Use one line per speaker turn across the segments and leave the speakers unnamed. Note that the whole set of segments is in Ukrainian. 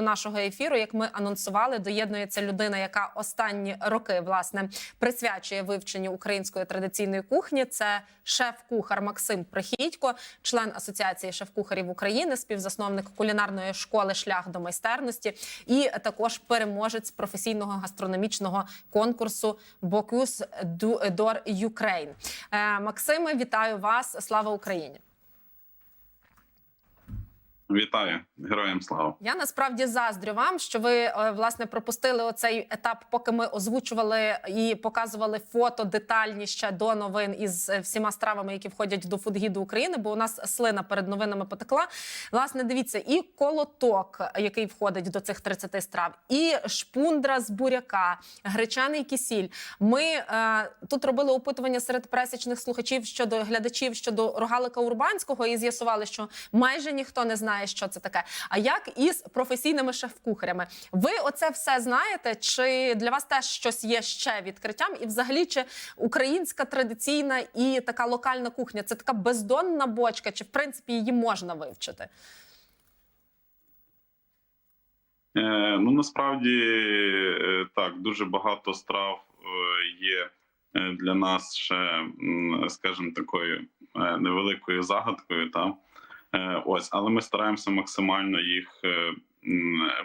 до нашого ефіру, як ми анонсували, доєднується людина, яка останні роки власне присвячує вивченню української традиційної кухні. Це шеф-кухар Максим Прихідько, член асоціації шеф-кухарів України, співзасновник кулінарної школи Шлях до майстерності, і також переможець професійного гастрономічного конкурсу Бокюс Дор Юкрейн. Максиме, вітаю вас! Слава Україні!
Вітаю героям слава.
Я насправді заздрю вам, що ви е, власне пропустили оцей етап, поки ми озвучували і показували фото детальні ще до новин із е, всіма стравами, які входять до фудгіду України. Бо у нас слина перед новинами потекла. Власне, дивіться, і колоток, який входить до цих 30 страв, і шпундра з буряка, гречаний кисіль. Ми е, тут робили опитування серед пересічних слухачів щодо глядачів щодо рогалика урбанського, і з'ясували, що майже ніхто не знає, що це таке. А як із професійними шеф-кухарями? Ви оце все знаєте? Чи для вас теж щось є ще відкриттям? І, взагалі, чи українська традиційна і така локальна кухня це така бездонна бочка, чи в принципі її можна вивчити?
Е, ну насправді е, так дуже багато страв е, є для нас ще, скажімо, такою невеликою загадкою. Та ось, але ми стараємося максимально їх е,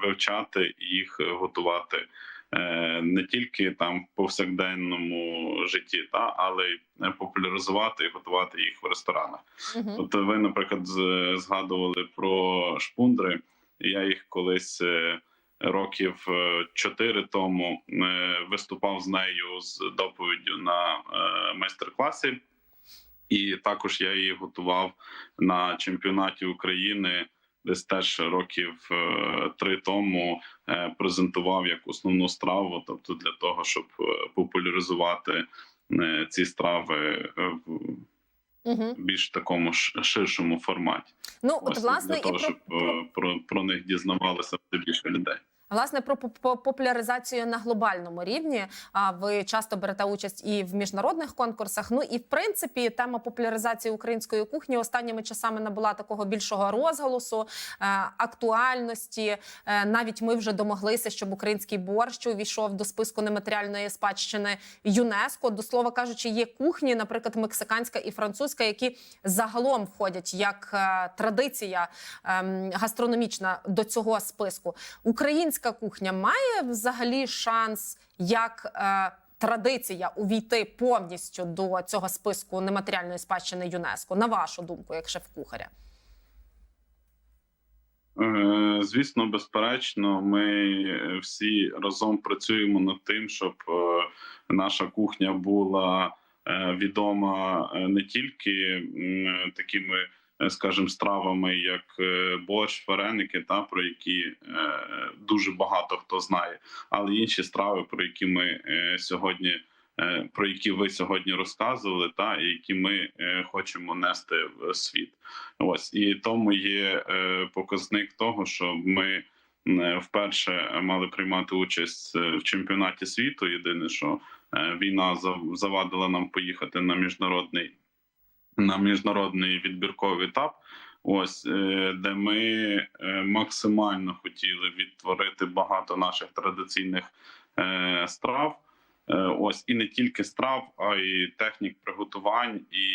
вивчати і їх готувати. е, Не тільки там в повсякденному житті, та але й е, популяризувати і готувати їх в ресторанах.
Угу.
От ви, наприклад, згадували про шпундри. Я їх колись е, років е, чотири тому е, виступав з нею з доповіддю на е, майстер-класі, і також я її готував на чемпіонаті України. Десь теж років е, три тому е, презентував як основну страву, тобто для того, щоб е, популяризувати ці страви в більш такому ширшому форматі.
Ну от власне
для того,
і про,
щоб е, про, про них дізнавалося все більше людей.
Власне, про по- популяризацію на глобальному рівні. А ви часто берете участь і в міжнародних конкурсах. Ну і в принципі, тема популяризації української кухні останніми часами набула такого більшого розголосу, е, актуальності. Е, Навіть ми вже домоглися, щоб український борщ увійшов до списку нематеріальної спадщини ЮНЕСКО. До слова кажучи, є кухні, наприклад, мексиканська і французька, які загалом входять як е, традиція ем, гастрономічна до цього списку. Українська кухня має взагалі шанс як е, традиція увійти повністю до цього списку нематеріальної спадщини ЮНЕСКО, на вашу думку, як шеф-кухаря?
Е, Звісно, безперечно, ми всі разом працюємо над тим, щоб е, наша кухня була е, відома не тільки такими, скажімо, стравами, як е, борщ, вареники, та про які е, дуже багато хто знає, але інші страви, про які ми е, сьогодні. е, Про які ви сьогодні розказували, та які ми е, хочемо нести в світ. Ось і тому є е, показник того, що ми е, вперше мали приймати участь е, в чемпіонаті світу. Єдине, що е, війна завадила нам поїхати на міжнародний на міжнародний відбірковий етап. Ось е, де ми е, максимально хотіли відтворити багато наших традиційних е, страв. Ось і не тільки страв, а й технік приготувань і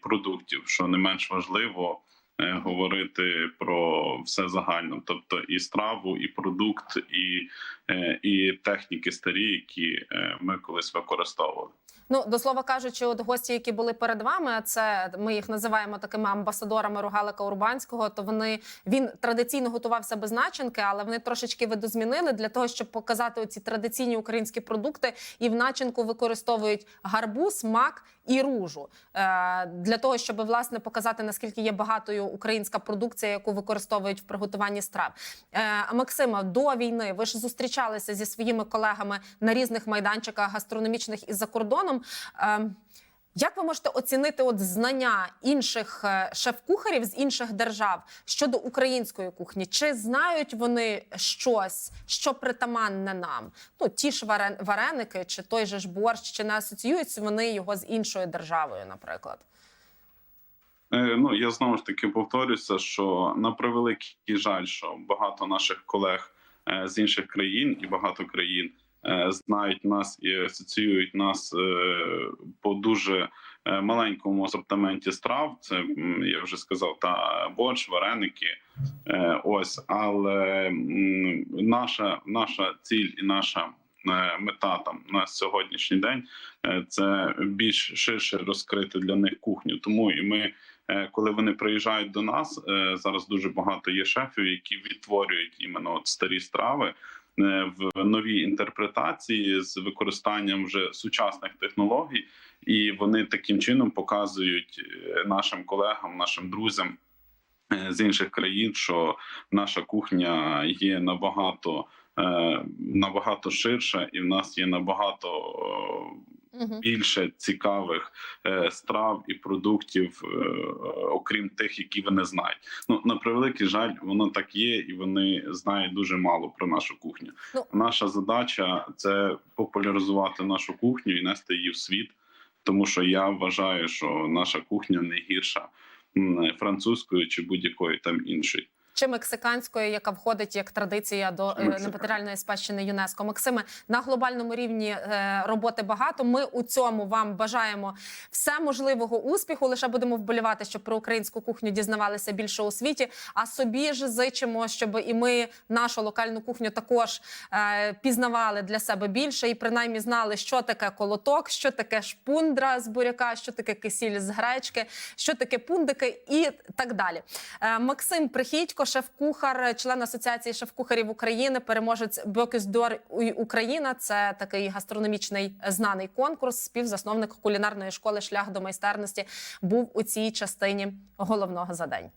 продуктів, що не менш важливо говорити про все загально, тобто і страву, і продукт, і, е, і техніки старі, які е, ми колись використовували.
Ну до слова кажучи, от гості, які були перед вами, це ми їх називаємо такими амбасадорами Рогалика Урбанського. То вони він традиційно готувався без начинки, але вони трошечки видозмінили для того, щоб показати оці традиційні українські продукти, і в начинку використовують гарбуз, мак і ружу е, для того, щоб власне показати наскільки є багатою українська продукція, яку використовують в приготуванні страв. Е, Максима, до війни ви ж зустрічалися зі своїми колегами на різних майданчиках гастрономічних і за кордоном. Як ви можете оцінити от знання інших е, шеф-кухарів з інших держав щодо української кухні? Чи знають вони щось, що притаманне нам? Ну ті ж варен- вареники, чи той же ж борщ, чи не асоціюються вони його з іншою державою, наприклад?
Е, Ну я знову ж таки повторюся, що на превеликий жаль, що багато наших колег е, з інших країн і багато країн знають нас і асоціюють нас е, по дуже е, маленькому асортименті страв. Це я вже сказав, та борщ, вареники. Е, Ось, але наша, наша ціль і наша е, мета там на сьогоднішній день е, це більш ширше розкрити для них кухню. Тому і ми, е, коли вони приїжджають до нас, е, зараз дуже багато є шефів, які відтворюють іменно от старі страви. Е, В новій інтерпретації з використанням вже сучасних технологій, і вони таким чином показують е, нашим колегам, нашим друзям е, з інших країн, що наша кухня є набагато набагато ширша, і в нас є набагато більше цікавих е, страв і продуктів, е, окрім тих, які вони знають. Ну на превеликий жаль, воно так є, і вони знають дуже мало про нашу кухню.
Ну.
Наша задача це популяризувати нашу кухню і нести її в світ, тому що я вважаю, що наша кухня не гірша м, французької чи будь-якої там іншої.
Чи мексиканською, яка входить як традиція до е, нематеріальної спадщини ЮНЕСКО. Максиме, на глобальному рівні е, роботи багато. Ми у цьому вам бажаємо все можливого успіху. Лише будемо вболівати, щоб про українську кухню дізнавалися більше у світі. А собі ж зичимо, щоб і ми нашу локальну кухню також е, пізнавали для себе більше і принаймні знали, що таке колоток, що таке шпундра з буряка, що таке кисіль з гречки, що таке пундики і так далі. Максим Прихідько, шеф-кухар, член Асоціації шеф-кухарів України, переможець Бьокюздор Україна. Це такий гастрономічний знаний конкурс. Співзасновник кулінарної школи Шлях до майстерності був у цій частині головного за день.